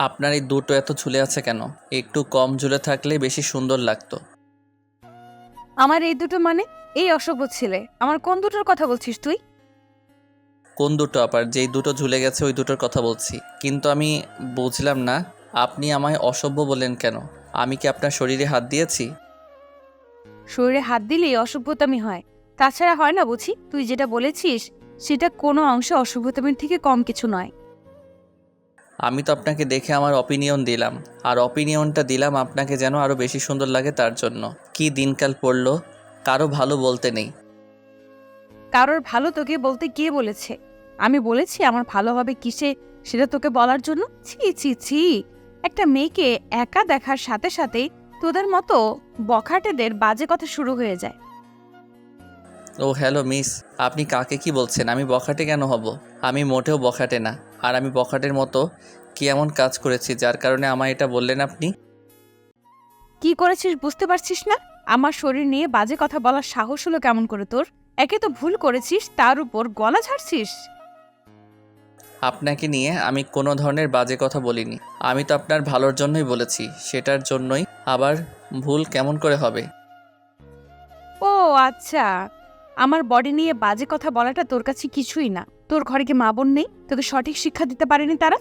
আপনার এই দুটো এত ঝুলে আছে কেন? একটু কম ঝুলে থাকলে বেশি সুন্দর লাগতো। আমার এই দুটো মানে? এই অসভ্য ছেলে আমার কোন দুটোর কথা বলছিস তুই? কোন দুটো আবার যেই দুটো ঝুলে গেছে ওই দুটোর কথা বলছি। কিন্তু আমি বুঝলাম না আপনি আমায় অসভ্য বলেন কেন? আমি কি আপনার শরীরে হাত দিয়েছি? শরীরে হাত দিলেই অসভ্যতামি হয়। তাছাড়া হয় না বুঝি? তুই যেটা বলেছিস সেটা কোনো অংশে অসভ্যতামির থেকে কম কিছু নয়। আমি তো আপনাকে দেখে আমার অপিনিয়ন দিলাম। আর অপিনিয়নটা দিলাম আপনাকে যেন আরও বেশি সুন্দর লাগে তার জন্য। কি দিনকাল পড়ল? কারও ভালো বলতে নেই। কারোর ভালো তোকে বলতে কে বলেছে? আমি বলেছি আমার ভালো হবে কিসে? সেটা তোকে বলার জন্য? ছি ছি ছি। একটা মেয়েকে একা দেখার সাথে সাথেই তোদের মতো বখাটেদের বাজে কথা শুরু হয়ে যায়। ও হ্যালো মিস আপনি কাকে কি বলছেন? আমি বখাটে কেন হব? আমি মোটেও বখাটে না। আর আমি বখাটের মতো কি এমন কাজ করেছি যার কারণে আমায় এটা বললেন আপনি? কি করেছিস বুঝতে পারছিস না? আমার শরীর নিয়ে বাজে কথা বলার সাহস হলো কেমন করে তোর? একে তো ভুল করেছিস তার উপর গলা ছাড়ছিস আপনাকে নিয়ে আমি কোনো ধরনের বাজে কথা বলিনি। আমি তো আপনার ভালোর জন্যই বলেছি সেটার জন্যই আবার ভুল কেমন করে হবে? ও আচ্ছা। আমার বডি নিয়ে বাজে কথা বলাটা তোর কাছে কিছুই না। তোর ঘরে কি মা বোন নেই? তোকে সঠিক শিক্ষা দিতে পারেনি তারা?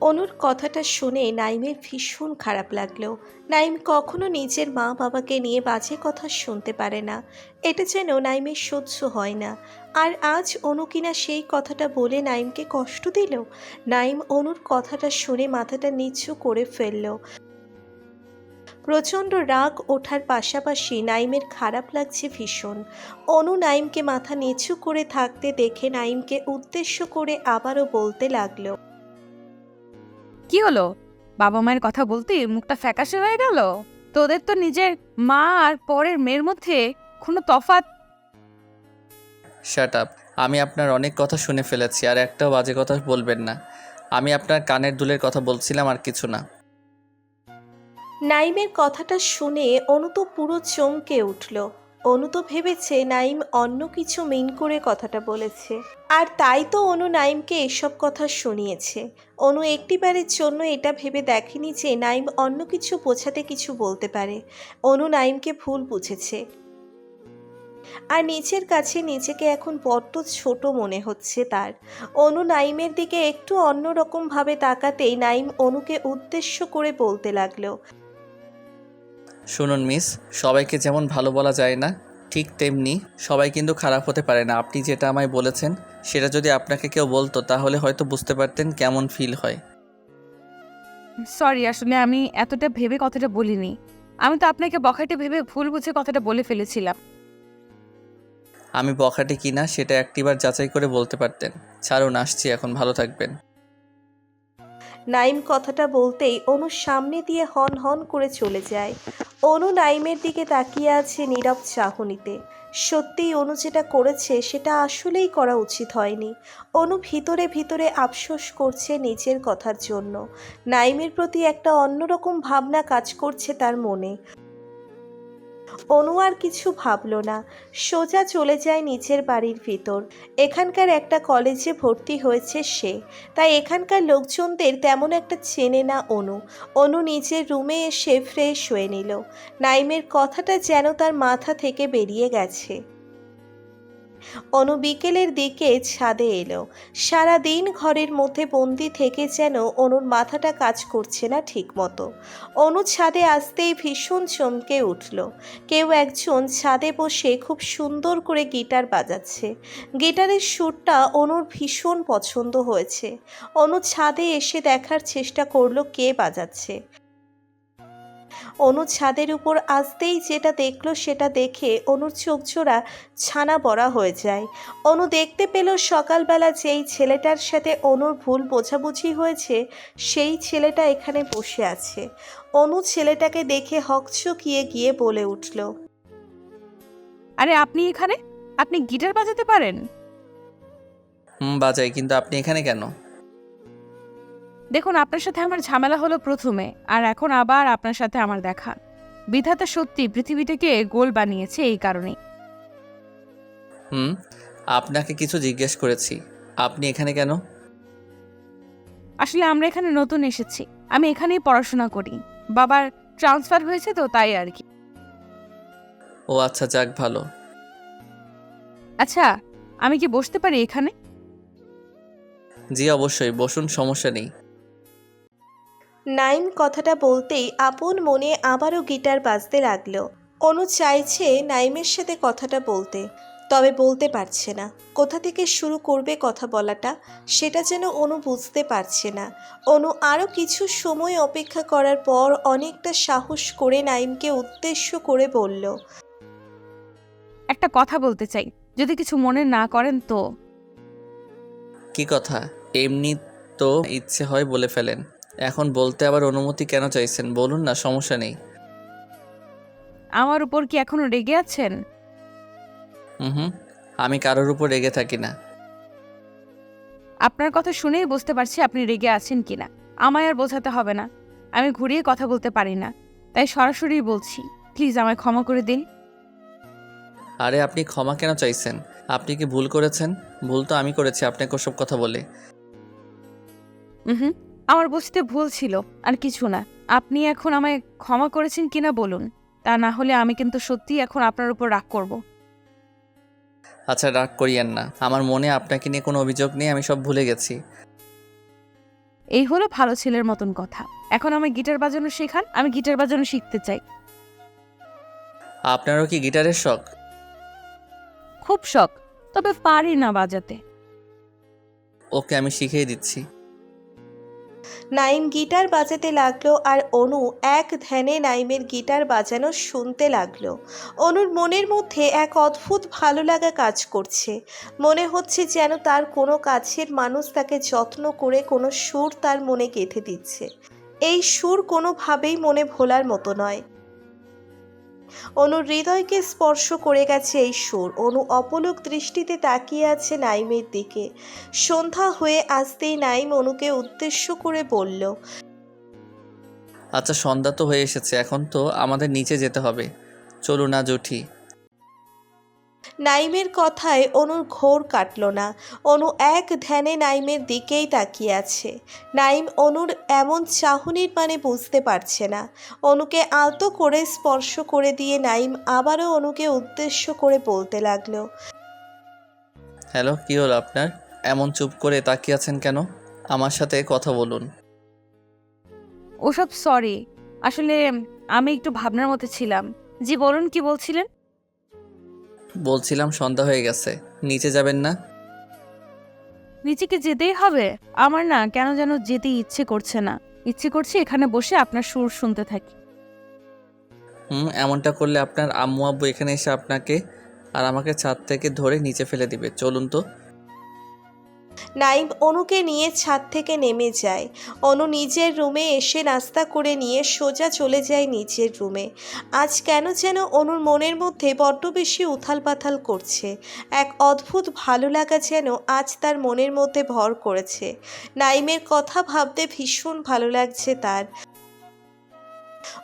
অনুর কথাটা শুনে নাইমের ভীষণ খারাপ লাগল। নাইম কখনো নিজের মা বাবাকে নিয়ে বাজে কথা শুনতে পারে না। এটা যেন নাইমের সহ্য হয় না। আর আজ অনু কিনা সেই কথাটা বলে নাইমকে কষ্ট দিল। নাইম অনুর কথাটা শুনে মাথাটা নিচু করে ফেলল। প্রচণ্ড রাগ ওঠার পাশাপাশি নাইমের খারাপ লাগছে ভীষণ। অনু নাইমকে মাথা নিচু করে থাকতে দেখে নাইমকে উদ্দেশ্য করে আবারও বলতে লাগল। কি হলো? বাবা মায়ের কথা বলতে মুখটা ফ্যাকাশে হয়ে গেল? তোদের তো নিজের মা আর পরের মেয়ের মধ্যে কোনো তফাৎ? শাট আপ আমি আপনার অনেক কথা শুনে ফেলেছি আর একটাও বাজে কথা বলবেন না। আমি আপনার কানের দুলের কথা বলছিলাম আর কিছু না। নাইমের কথাটা শুনে অনু তো পুরো চমকে উঠল। অনু তো ভেবেছে নাইম অন্য কিছু মিন করে কথাটা বলেছে। আর তাই তো অনু নাইমকে এসব কথা শুনিয়েছে। অনু একটিবারের জন্য এটা ভেবে দেখেনি যে নাইম অন্য কিছু বোঝাতে কিছু বলতে পারে। অনু নাইমকে ভুল বুঝেছে। আর নিচের কাছে নিজেকে এখন বড্ড ছোট মনে হচ্ছে তার। অনু নাইমের দিকে একটু অন্যরকমভাবে তাকাতেই নাইম অনুকে উদ্দেশ্য করে বলতে লাগল শুনুন মিস সবাইকে যেমন ভালো বলা যায় না ঠিক তেমনি সবাই কিন্তু খারাপ হতে পারে না। আপনি যেটা আমায় বলেছেন সেটা যদি আপনাকে কেউ বলতো তাহলে হয়তো বুঝতে পারতেন কেমন ফিল হয়। সরি আসলে আমি এতটা ভেবে কথাটা বলিনি। আমি তো আপনাকে বখাটে ভেবে ভুল বুঝে কথাটা বলে ফেলেছিলাম। আমি বখাটে কিনা সেটা একটিবার যাচাই করে বলতে পারতেন। ছাড়ুন আসছি এখন ভালো থাকবেন। নাইম কথাটা বলতেই অনু সামনে দিয়ে হন হন করে চলে যায়। অনু নাইমের দিকে তাকিয়ে আছে নীরব চাহনিতে। সত্যিই অনু যেটা করেছে সেটা আসলেই করা উচিত হয়নি। অনু ভিতরে ভিতরে আফসোস করছে নিজের কথার জন্য। নাইমের প্রতি একটা অন্যরকম ভাবনা কাজ করছে তার মনে। অনু আর কিছু ভাবল না। সোজা চলে যায় নিচের বাড়ির ভিতর। এখানকার একটা কলেজে ভর্তি হয়েছে সে। তাই এখানকার লোকজনদের তেমন একটা চেনে না অনু। অনু নিজের রুমে এসে ফ্রেশ হয়ে নিল। নাইমের কথাটা যেন তার মাথা থেকে বেরিয়ে গেছে। অনু বিকেলের দিকে ছাদে এলো। সারা দিন ঘরের মধ্যে বন্দি থেকে যেন অনুর মাথাটা কাজ করছে না ঠিক মতো অনু ছাদে আসতেই ভীষণ চমকে উঠল। কেউ একজন ছাদে বসে খুব সুন্দর করে গিটার বাজাচ্ছে। গিটারের সুরটা অনুর ভীষণ পছন্দ হয়েছে। অনু ছাদে এসে দেখার চেষ্টা করল কে বাজাচ্ছে। অনু ছাদের উপর আসতেই যেটা দেখল সেটা দেখে অনুর চোখ জোড়া ছানা বড়া হয়ে যায়। অনু দেখতে পেল সকালবেলা যেই ছেলেটার সাথে অনুর ভুল বোঝাবুঝি হয়েছে সেই ছেলেটা এখানে বসে আছে। অনু ছেলেটাকে দেখে হকচকিয়ে গিয়ে বলে উঠল আরে আপনি এখানে? আপনি গিটার বাজাতে পারেন? হুম বাজাই কিন্তু আপনি এখানে কেন? দেখুন আপনার সাথে আমার ঝামেলা হলো প্রথমে আর এখন আবার আপনার সাথে আমার দেখা। বিধাতা সত্যি পৃথিবীটাকে গোল বানিয়েছে এই কারণে হুম আপনাকে কিছু জিজ্ঞেস করেছি। আপনি এখানে কেন? আসলে আমরা এখানে নতুন এসেছি। আমি এখানেই পড়াশোনা করি। বাবার ট্রান্সফার হয়েছে তো তাই আর কি। ও আচ্ছা যাক ভালো। আচ্ছা আমি কি বসতে পারি এখানে? জি অবশ্যই বসুন সমস্যা নেই। নাইম কথাটা বলতেই আপন মনে আবারও গিটার বাজতে লাগল। অনু চাইছে নাইমের সাথে কথাটা বলতে তবে বলতে পারছে না। কোথা থেকে শুরু করবে কথা বলাটা সেটা যেন অনু বুঝতে পারছে না। অনু আরও কিছু সময় অপেক্ষা করার পর অনেকটা সাহস করে নাইমকে উদ্দেশ্য করে বলল একটা কথা বলতে চাই যদি কিছু মনে না করেন তো? কি কথা? এমনি তো ইচ্ছে হয় বলে ফেলেন। এখন বলতে আবার অনুমতি কেন চাইছেন? বলুন না সমস্যা নেই। আমার উপর কি এখনও রেগে আছেন? হুম আমি কারোর উপর রেগে থাকি না। আপনার কথা শুনেই বুঝতে পারছি আপনি রেগে আছেন কিনা আমায় আর বোঝাতে হবে না। আমি ঘুরিয়ে কথা বলতে পারি না। তাই সরাসরি বলছি প্লিজ আমায় ক্ষমা করে দিন। আরে আপনি ক্ষমা কেন চাইছেন? আপনি কি ভুল করেছেন? ভুল তো আমি করেছি আপনাকে ওসব কথা বলে। হুম। আমার বুঝতে ভুল ছিল আর কিছু না। আপনি এখন আমায় ক্ষমা করেছেন কিনা বলুন তা না হলে আমি কিন্তু সত্যিই এখন আপনার উপর রাগ করব। আচ্ছা রাগ করিয়েন না। আমার মনে আপনাকে নিয়ে কোনো অভিযোগ নেই আমি সব ভুলে গেছি। এই হলো ভালো ছেলের মতন কথা। এখন আমায় গিটার বাজানো শেখান আমি গিটার বাজানো শিখতে চাই। আপনারও কি গিটারের শখ? খুব শখ তবে পারি না বাজাতে। ওকে আমি শিখিয়ে দিচ্ছি। নাইম গিটার বাজাতে লাগল আর অনু এক ধ্যানে নাইমের গিটার বাজানো শুনতে লাগল। অনুর মনের মধ্যে এক অদ্ভুত ভালো লাগা কাজ করছে। মনে হচ্ছে যেন তার কোনো কাছের মানুষ তাকে যত্ন করে কোনো সুর তার মনে গেঁথে দিচ্ছে। এই সুর কোনোভাবেই মনে ভোলার মতো নয়। অনুর হৃদয়কে স্পর্শ করে গেছে এই সুর। অনু অপলক দৃষ্টিতে তাকিয়ে আছে নাইমের দিকে। সন্ধ্যা হয়ে আসতেই নাইম অনুকে উদ্দেশ্য করে বলল আচ্ছা সন্ধ্যা তো হয়ে এসেছে, এখন তো আমাদের নিচে যেতে হবে। চলো না উঠি। নাইমের কথায় অনুর ঘোর কাটল না। অনু এক ধ্যানে নাইমের দিকেই তাকিয়ে আছে। নাইম অনুর এমন চাহনির মানে বুঝতে পারছে না। অনুকে আলতো করে স্পর্শ করে দিয়ে নাইম আবারও অনুকে উদ্দেশ্য করে বলতে লাগল হ্যালো কি হলো আপনার? এমন চুপ করে তাকিয়ে আছেন কেন? আমার সাথে কথা বলুন। ওসব সরি। আসলে আমি একটু ভাবনার মধ্যে ছিলাম। জি বলুন কি বলছিলেন? বলছিলাম সন্ধ্যা হয়ে গেছে। নিচে যাবেন না? নিচেকে যেতেই হবে? আমার না কেন যেন যেতে ইচ্ছে করছে না। ইচ্ছে করছে এখানে বসে আপনার সুর শুনতে থাকি। হুম এমনটা করলে আপনার আম্মু আব্বু এখানে এসে আপনাকে আর আমাকে ছাদ থেকে ধরে নিচে ফেলে দিবে। চলুন তো। নাইম অনুকে নিয়ে ছাদ থেকে নেমে যায়। অনু নিজের রুমে এসে নাস্তা করে নিয়ে সোজা চলে যায় নিজের রুমে। আজ কেন যেন অনুর মনের মধ্যে বড্ড বেশি উথাল পাথাল করছে। এক অদ্ভুত ভালো লাগা যেন আজ তার মনের মধ্যে ভর করেছে। নাইমের কথা ভাবতে ভীষণ ভালো লাগছে তার।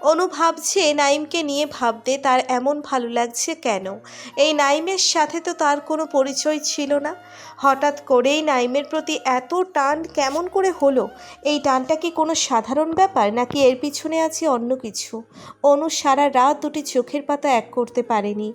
অনু ভাবছে নাইমকে নিয়ে ভাবতে তার এমন ভালো লাগছে কেন? এই নাইমের সাথে তো তার কোনো পরিচয় ছিল না। হঠাৎ করেই নাইমের প্রতি এত টান কেমন করে হলো? এই টানটা কি কোনো সাধারণ ব্যাপার, নাকি এর পিছনে আছে অন্য কিছু? অনু সারা রাত দুটি চোখের পাতা এক করতে পারেনি।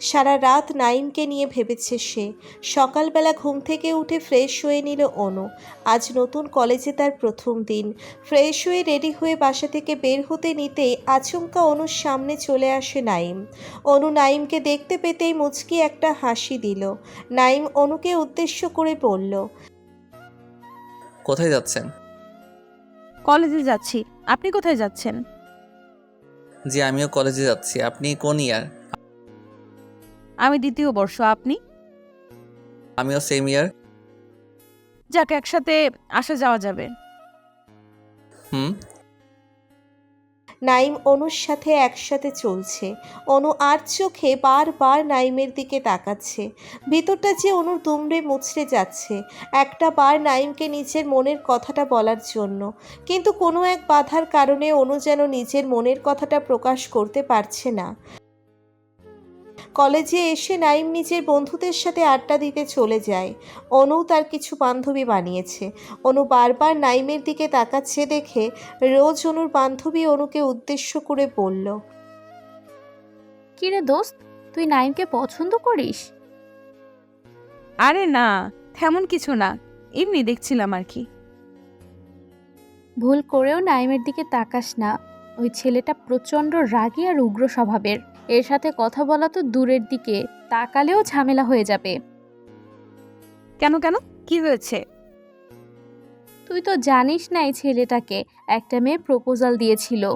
সারা রাত নাইমকে নিয়ে ভেবেছে সে। সকালবেলা ঘুম থেকে উঠে ফ্রেশ হয়ে নিল অনু। আজ নতুন কলেজে তার প্রথম দিন। ফ্রেশ হয়ে রেডি হয়ে বাসা থেকে বের হতে নিতেই আচমকা অনুর সামনে চলে আসে নাইম অনু নাইমকে দেখতে পেতেই মুচকি একটা হাসি দিল। নাইম অনুকে উদ্দেশ্য করে বলল কোথায় যাচ্ছেন? কলেজে যাচ্ছি। আপনি কোথায় যাচ্ছেন? জি আমিও কলেজে যাচ্ছি। আপনি কোন ইয়ার? আমি দ্বিতীয় বর্ষ আপনি? আমিও সেম ইয়ার যাকে একসাথে আসা যাওয়া যাবে। হুম। নাইম অনুর সাথে একসাথে চলছে। অনু আর চোখে বারবার নাইমের দিকে তাকাচ্ছে। ভিতরটা যে অনুর দুমড়ে মুচড়ে যাচ্ছে একটা বার নাইমকে নিজের মনের কথাটা বলার জন্য। কিন্তু কোনো এক বাধার কারণে অনু যেন নিজের মনের কথাটা প্রকাশ করতে পারছে না। কলেজে এসে নাইম নিজের বন্ধুদের সাথে আড্ডা দিতে চলে যায়। অনু তার কিছু বান্ধবী বানিয়েছে। অনু বারবার নাইমের দিকে তাকাচ্ছে দেখে রোজ অনুর বান্ধবী অনুকে উদ্দেশ্য করে বলল কিরে দোস্ত তুই নাইমকে পছন্দ করিস? আরে না তেমন কিছু না এমনি দেখছিলাম আর কি। ভুল করেও নাইমের দিকে তাকাস না। ওই ছেলেটা প্রচণ্ড রাগী আর উগ্র স্বভাবের। এর সাথে কথা বলা তো দূরের দিকে তাকালেও ঝামেলা হয়ে যাবে। কেন কেন? কি হয়েছে? তুই তো জানিস না এই ছেলেটাকে একটা মেয়ে প্রপোজাল দিয়েছিল।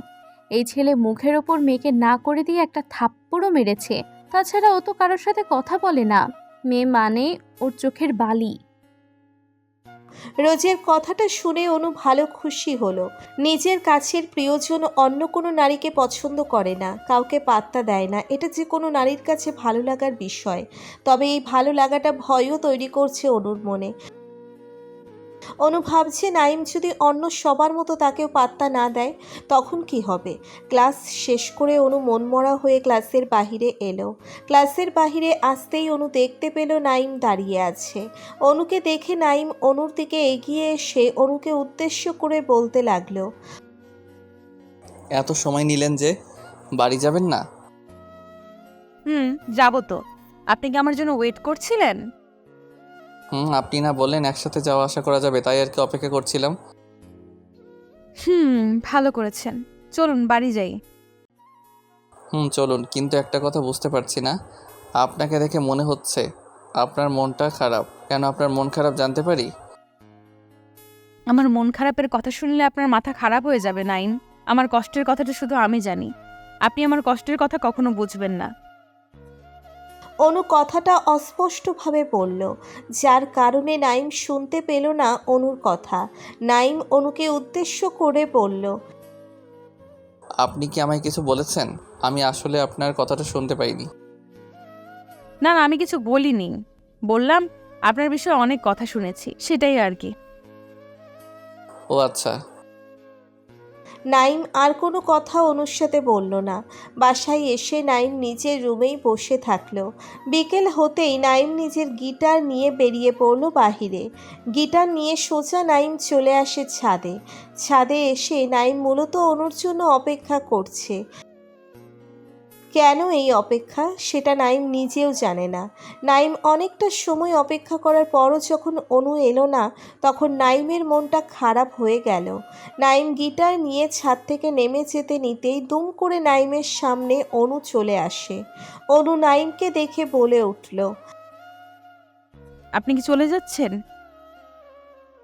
এই ছেলে মুখের ওপর মেয়েকে না করে দিয়ে একটা থাপ্পড়ও মেরেছে। তাছাড়া ও তো কারোর সাথে কথা বলে না। মেয়ে মানে ওর চোখের বালি। রোজের কথাটা শুনে অনু ভালো খুশি হলো। নিজের কাছের প্রিয়জন অন্য কোনো নারীকে পছন্দ করে না, কাউকে পাত্তা দেয় না। এটা যে কোনো নারীর কাছে ভালো লাগার বিষয়। তবে এই ভালো লাগাটা ভয়ও তৈরি করছে অনুর মনে। অনু ভাবছে নাইম যদি অন্য সবার মতো তাকেও পাত্তা না দেয় তখন কি হবে? ক্লাস শেষ করে অনু মনমরা হয়ে ক্লাসের বাহিরে এলো। ক্লাসের বাহিরে আসতেই অনু দেখতে পেল নাইম দাঁড়িয়ে আছে। অনুকে দেখে নাইম অনুর দিকে এগিয়ে এসে অনুকে উদ্দেশ্য করে বলতে লাগল এত সময় নিলেন যে বাড়ি যাবেন না? হুম যাব তো। আপনি কি আমার জন্য ওয়েট করছিলেন? হুম আপনি না বললেন একসাথে যাওয়া আসা করা যাবে তাই আর কি অপেক্ষা করছিলাম। হুম ভালো করেছেন। চলুন বাড়ি যাই। হুম চলুন কিন্তু একটা কথা বুঝতে পারছি না। আপনাকে দেখে মনে হচ্ছে আপনার মনটা খারাপ। কেন আপনার মন খারাপ জানতে পারি? আমার মন খারাপের কথা শুনলে আপনার মাথা খারাপ হয়ে যাবে নাইন। আমার কষ্টের কথাটা শুধু আমি জানি। আপনি আমার কষ্টের কথা কখনো বুঝবেন না। অনু কথাটা অস্পষ্টভাবে বলল। যার কারণে নাইম শুনতে পেল না অনুর কথা। নাইম অনুকে উদ্দেশ্য করে বলল আপনি কি আমায় কিছু বলেছেন? আমি আসলে আপনার কথাটা শুনতে পাইনি। না না আমি কিছু বলিনি। বললাম আপনার বিষয়ে অনেক কথা শুনেছি সেটাই আর কি। ও আচ্ছা। নাইম আর কোনো কথা অনুর সাথে বলল না। বাসায় এসে নাইম নিজের রুমেই বসে থাকল। বিকেল হতেই নাইম নিজের গিটার নিয়ে বেরিয়ে পড়ল বাহিরে। গিটার নিয়ে সোজা নাইম চলে আসে ছাদে। ছাদে এসে নাইম মূলত অনুর জন্য অপেক্ষা করছে। কেন এই অপেক্ষা? সেটা নাইম নিজেও জানে না। নাইম অনেকটা সময় অপেক্ষা করার পরও যখন অনু এলো না তখন নাইমের মনটা খারাপ হয়ে গেল। নাইম গিটার নিয়ে ছাদ থেকে নেমে যেতে নিতেই দুম করে নাইমের সামনে অনু চলে আসে। অনু নাইমকে দেখে বলে উঠল আপনি কি চলে যাচ্ছেন?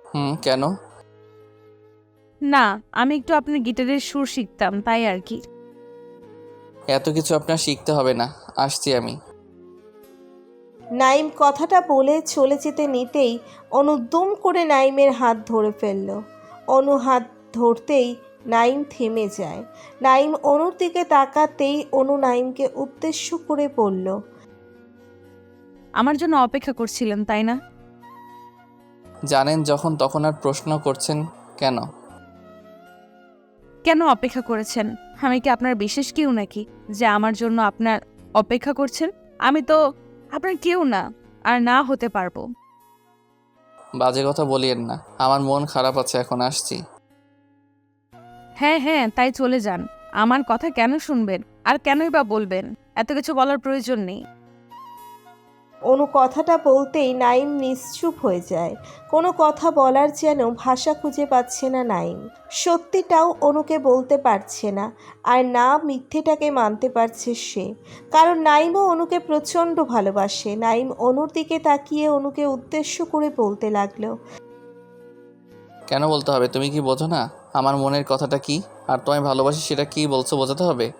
হুম কেন? না আমি একটু আপনার গিটারের সুর শিখতাম তাই আর কি। এত কিছু আপনার শিখতে হবে না আসছি আমি। নাইম কথাটা বলে চলে যেতে নিতেই অনু দুম করে নাইমের হাত ধরে ফেলল। অনু হাত ধরতেই নাইম থেমে যায়। নাইম অনুর দিকে তাকাতেই অনু নাইমকে উদ্দেশ্য করে বলল আমার জন্য অপেক্ষা করছিলেন তাই না? জানেন যখন তখন আর প্রশ্ন করছেন কেন? কেন অপেক্ষা করেছেন? আমি কি আপনার বিশেষ কেউ নাকি যে আমার জন্য আপনার অপেক্ষা করছেন? আমি তো আপনার কেউ না আর না হতে পারব। বাজে কথা বলিয়েন না আমার মন খারাপ আছে এখন আসছি। হ্যাঁ হ্যাঁ তাই চলে যান। আমার কথা কেন শুনবেন? আর কেনই বা বলবেন? এত কিছু বলার প্রয়োজন নেই। অনু কথাটা বলতেই নাইম নিশ্চুপ হয়ে যায়। কোনো কথা বলার যেন ভাষা খুঁজে পাচ্ছে না নাইম। সত্যিটাও অনুকে বলতে পারছে না আর না মিথ্যেটাকে মানতে পারছে সে। কারণ নাইমও অনুকে প্রচণ্ড ভালোবাসে। নাইম অনুর দিকে তাকিয়ে অনুকে উদ্দেশ্য করে বলতে লাগল কেন বলতে হবে? তুমি কি বোঝো না? আমার মনের কথাটা কি? আর তোমায় ভালোবাসি সেটা কি বলছো? বোঝাতে হবে?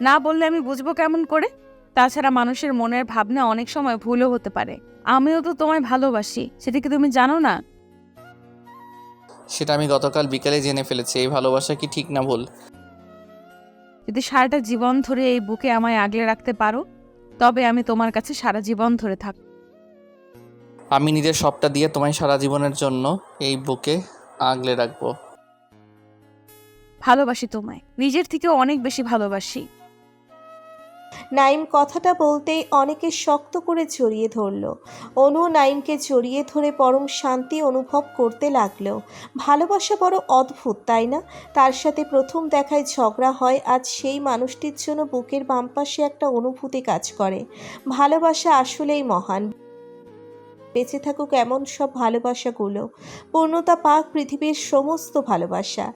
না বললে আমি বুঝব কেমন করে? তাছাড়া মানুষের মনের ভাবনা অনেক সময় ভুলও হতে পারে। আমিও তো তোমায় ভালোবাসি সেটা কি তুমি জানো না? সেটা আমি গতকাল বিকালে জেনে ফেলেছি এই ভালোবাসা কি ঠিক না ভুল? যদি সারাটা জীবন ধরে এই বুকে আমায় আগলে রাখতে পারো তবে আমি তোমার কাছে সারা জীবন ধরে থাক আমি নিজের সবটা দিয়ে তোমায় সারা জীবনের জন্য এই বুকে আগলে রাখব। ভালোবাসি তোমায় নিজের থেকেও অনেক বেশি ভালোবাসি। নাইম কথাটা বলতেই অনেকে শক্ত করে জড়িয়ে ধরল। অনু নাইমকে জড়িয়ে ধরে পরম শান্তি অনুভব করতে লাগল। ভালোবাসা বড় অদ্ভুত, তাই না? তার সাথে প্রথম দেখায় ঝগড়া হয়, আজ সেই মানুষটির জন্য বুকের বাম পাশে একটা অনুভূতি কাজ করে। ভালোবাসা আসলেই মহান। বেঁচে থাকুক এমন সব ভালোবাসাগুলো। পূর্ণতা পাক পৃথিবীর সমস্ত ভালোবাসা।